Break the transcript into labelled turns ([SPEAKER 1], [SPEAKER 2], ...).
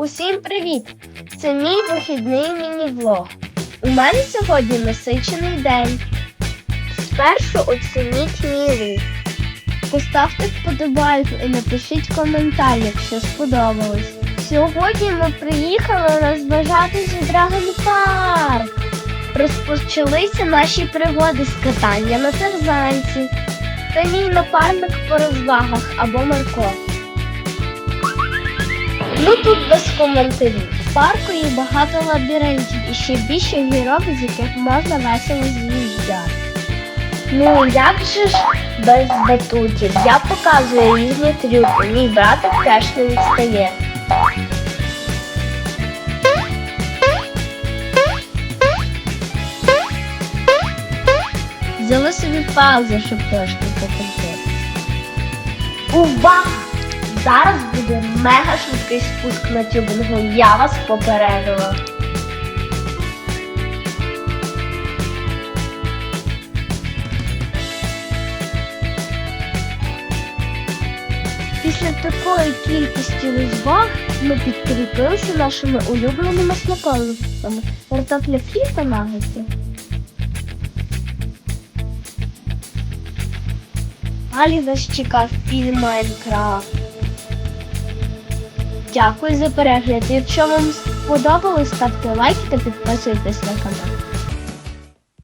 [SPEAKER 1] Усім привіт! Це мій вихідний міні-влог. У мене сьогодні насичений день. Спершу оцініть мій рух. Поставте вподобайку і напишіть коментар, якщо сподобалось. Сьогодні ми приїхали розважатися в Драгон Парк. Розпочалися наші пригоди з катання на тарзанці. Це мій напарник по розвагах або Марко. Ну тут без коментарів. В парку є багато лабіринтів і ще більше гірок, з яких можна весело з'їжджати. Ну як же ж без батутів? Я показую різні трюки. Мій братик теж не відстає. Взяли собі паузу, щоб трошки покрутити. Увага! Зараз буде мега швидкий спуск на тюбингу. Я вас попередила. Після такої кількості розваг ми підкріпилися нашими улюбленими смаколиками. Картопля фрі та нагетси. Далі нас чекав фільм Майнкрафт. Дякую за перегляд. Якщо вам сподобалось, ставте лайк та підписуйтесь на канал.